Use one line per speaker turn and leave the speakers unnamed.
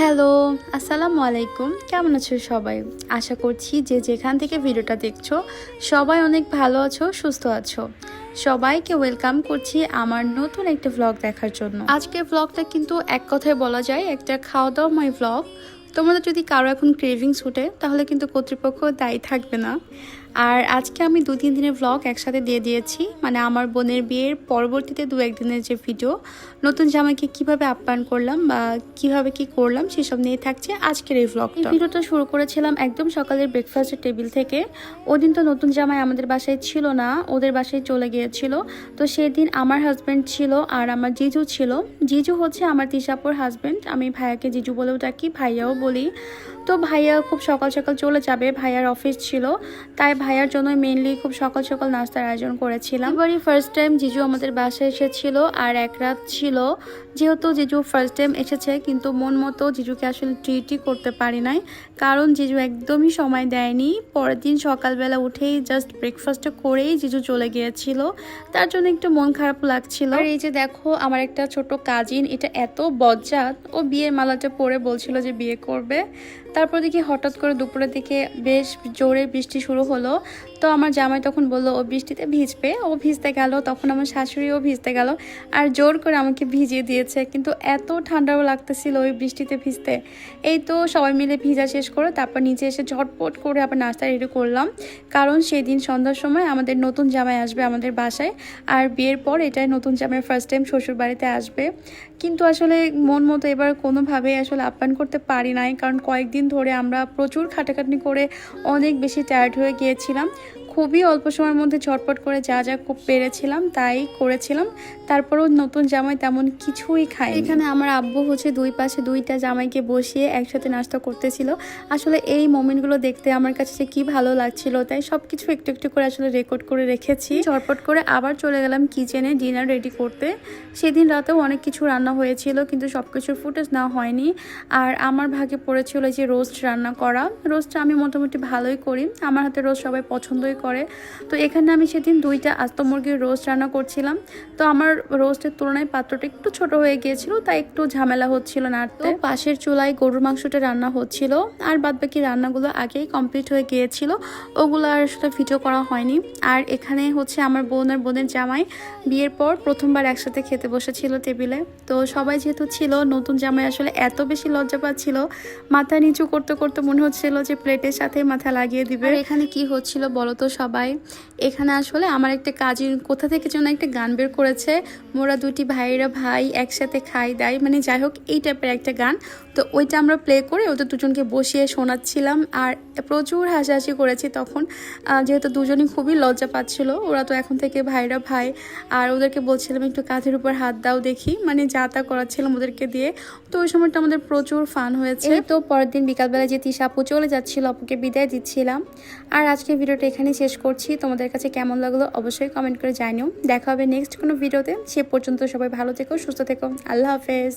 Hello, আসসালামু আলাইকুম। কেমন আছো সবাই? আশা করছি যে যেখান থেকে ভিডিওটা দেখছ, সবাই অনেক ভালো আছো, সুস্থ আছো। সবাইকে ওয়েলকাম করছি আমার নতুন একটা ভ্লগ দেখার জন্য। আজকের ভ্লগটা কিন্তু এক কথায় বলা যায় একটা খাওয়া দাওয়া মাই ভ্লগ তোমাদের যদি কারও এখন ক্রেভিংস উঠে তাহলে কিন্তু কর্তৃপক্ষ দায়ী থাকবে না। আর আজকে আমি দু তিন দিনের ভ্লগ একসাথে দিয়ে দিয়েছি। মানে আমার বোনের বিয়ের পরবর্তীতে দু একদিনের যে ভিডিও নতুন জামাইকে কীভাবে আপ্যায়ন করলাম বা কীভাবে কি করলাম সেসব নিয়ে থাকছে আজকের এই ভ্লগ ভিডিওটা শুরু করেছিলাম একদম সকালের ব্রেকফাস্টের টেবিল থেকে। ওদিন তো নতুন জামাই আমাদের বাসায় ছিল না, ওদের বাসায় চলে গিয়েছিল। তো সেদিন আমার হাজব্যান্ড ছিল আর আমার জিজু ছিল। জিজু হচ্ছে আমার তিশাপুর হাজব্যান্ড আমি ভাইয়াকে জিজু বলেও ডাকি, ভাইয়াও বলি। তো ভাইয়া খুব সকাল সকাল চলে যাবে, ভাইয়ার অফিস ছিল। তাই ভাইয়ার জন্য মেনলি খুব সকাল সকাল নাস্তার আয়োজন করেছিলাম। এবারই ফার্স্ট টাইম জিজু আমাদের বাসায় এসেছিল আর এক রাত ছিল। যেহেতু জিজু ফার্স্ট টাইম এসেছে কিন্তু মন মতো জিজুকে আসলে ট্রিটই করতে পারি নাই। কারণ জিজু একদমই সময় দেয়নি। পরের দিন সকালবেলা উঠেই জাস্ট ব্রেকফাস্টটা করেই জিজু চলে গিয়েছিল। তার জন্য একটু মন খারাপ লাগছিল। আর এই যে দেখো আমার একটা ছোট কাজিন এটা এত বজ্জাত। ও বিয়ের মালাটা পরে বলছিল যে বিয়ে করবে। তারপর দেখি হঠাৎ করে দুপুরের দিকে বেশ জোরে বৃষ্টি শুরু হলো। ¡Gracias! তো আমার জামাই তখন বলল, ও বৃষ্টিতে ভিজবে? ও ভিজতে গেল, তখন আমার শাশুড়িও ভিজতে গেল আর জোর করে আমাকে ভিজিয়ে দিয়েছে। কিন্তু এত ঠান্ডাও লাগতেছিল ওই বৃষ্টিতে ভিজতে। এই তো সবাই মিলে ভিজা শেষ করে তারপর নিচে এসে ঝটপট করে আবার নাস্তা রেডি করলাম। কারণ সেই দিন সন্ধ্যার সময় আমাদের নতুন জামাই আসবে আমাদের বাসায় আর বিয়ের পর এটাই নতুন জামাই ফার্স্ট টাইম শ্বশুর বাড়িতে আসবে। কিন্তু আসলে মন মতো এবার কোনোভাবে আসলে আপ্যায়ন করতে পারি নাই। কারণ কয়েকদিন ধরে আমরা প্রচুর খাটাখাটনি করে অনেক বেশি টায়ার্ড হয়ে গিয়েছিলাম। খুবই অল্প সময়ের মধ্যে ঝটপট করে যা যা পেরেছিলাম তাই করেছিলাম। তারপরেও নতুন জামাই তেমন কিছুই খাই এখানে আমার আব্বু হচ্ছে দুই পাশে দুইটা জামাইকে বসিয়ে একসাথে নাস্তা করতেছিল। আসলে এই মোমেন্টগুলো দেখতে আমার কাছে যে কি ভালো লাগছিল তাই সব কিছু একটু একটু করে আসলে রেকর্ড করে রেখেছি। ঝটপট করে আবার চলে গেলাম কিচেনে ডিনার রেডি করতে। সেদিন রাতেও অনেক কিছু রান্না হয়েছিল কিন্তু সব কিছুর ফুটেজ না হয়নি। আর আমার ভাগে পড়েছিল যে রোস্ট রান্না করা। রোস্টটা আমি মোটামুটি ভালোই করি। আমার হাতে রোস্ট সবাই পছন্দই করে। তো এখানে আমি সেদিন দুইটা আস্ত মুরগির রোস্ট রান্না করছিলাম। তো আমার রোস্টের তুলনায় পাত্রটা একটু ছোট হয়ে গিয়েছিল তাই একটু ঝামেলা হচ্ছিল নাড়তে। পাশের চুলায় গরুর মাংসটা রান্না হচ্ছিল আর বাদ বাকি রান্নাগুলো আগেই কমপ্লিট হয়ে গিয়েছিল। ওগুলো আর আসলে ভিডিও করা হয়নি। আর এখানে হচ্ছে আমার বোনের বোনের জামাই বিয়ের পর প্রথমবার একসাথে খেতে বসেছিল টেবিলে। তো সবাই যেহেতু ছিল নতুন জামাই আসলে এত বেশি লজ্জা পাচ্ছিল মাথা নিচু করতে করতে মনে হচ্ছিল যে প্লেটের সাথে মাথা লাগিয়ে দিবে। এখানে কি হচ্ছিল বলো তো সবাই। এখানে আসলে আমার একটা কাজিন কোথা থেকে যেন একটা গান বের করেছে। মোরা দুটি ভাইরা ভাই একসাথে খাই দাই। মানে যাই হোক, এই টাইপের একটা গান। তো ওইটা আমরা প্লে করে ওদের দুজনকে বসিয়ে শোনাচ্ছিলাম আর প্রচুর হাসাহাসি করেছি তখন। যেহেতু দুজনই খুবই লজ্জা পাচ্ছিল, ওরা তো এখন থেকে ভাইরা ভাই। আর ওদেরকে বলছিলাম, একটু কাঁধের উপর হাত দাও দেখি। মানে যা তা করাচ্ছিলাম ওদেরকে দিয়ে। তো ওই সময়টা আমাদের প্রচুর ফান হয়েছে। তো পরের দিন বিকালবেলা যে তিশা আপু চলে যাচ্ছিল, আপুকে বিদায় দিচ্ছিলাম। আর আজকে ভিডিওটা এখানেই শেষ করছি। তোমাদের কাছে কেমন লাগল অবশ্যই কমেন্ট করে জানিও। দেখা হবে নেক্সট কোনো ভিডিওতে। সে পর্যন্ত সবাই ভালো থেকো, সুস্থ থেকো। আল্লাহ হাফেজ।